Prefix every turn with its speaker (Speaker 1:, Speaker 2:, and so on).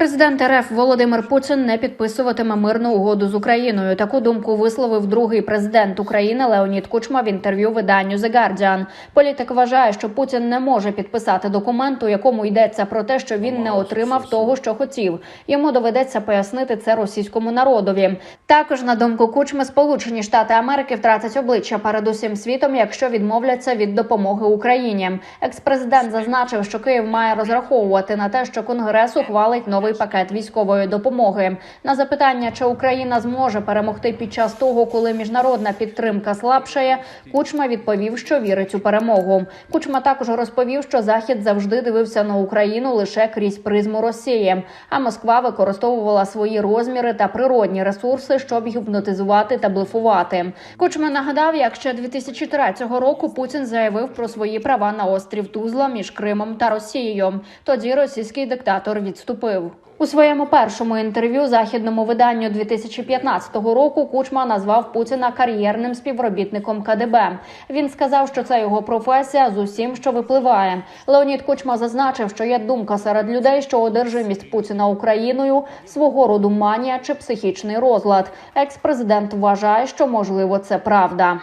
Speaker 1: Президент РФ Володимир Путін не підписуватиме мирну угоду з Україною. Таку думку висловив другий президент України Леонід Кучма в інтерв'ю виданню The Guardian. Політик вважає, що Путін не може підписати документ, у якому йдеться про те, що він не отримав того, що хотів. Йому доведеться пояснити це російському народові. Також на думку Кучми, Сполучені Штати Америки втратять обличчя перед усім світом, якщо відмовляться від допомоги Україні. Екс-президент зазначив, що Київ має розраховувати на те, що Конгрес ухвалить новий пакет військової допомоги. На запитання, чи Україна зможе перемогти під час того, коли міжнародна підтримка слабшає, Кучма відповів, що вірить у перемогу. Кучма також розповів, що Захід завжди дивився на Україну лише крізь призму Росії, а Москва використовувала свої розміри та природні ресурси, щоб гіпнотизувати та блефувати. Кучма нагадав, як ще 2003 року Путін заявив про свої права на острів Тузла між Кримом та Росією. Тоді російський диктатор відступив. У своєму першому інтерв'ю західному виданню 2015 року Кучма назвав Путіна кар'єрним співробітником КДБ. Він сказав, що це його професія з усім, що випливає. Леонід Кучма зазначив, що є думка серед людей, що одержимість Путіна Україною свого роду манія чи психічний розлад. Екс-президент вважає, що можливо це правда.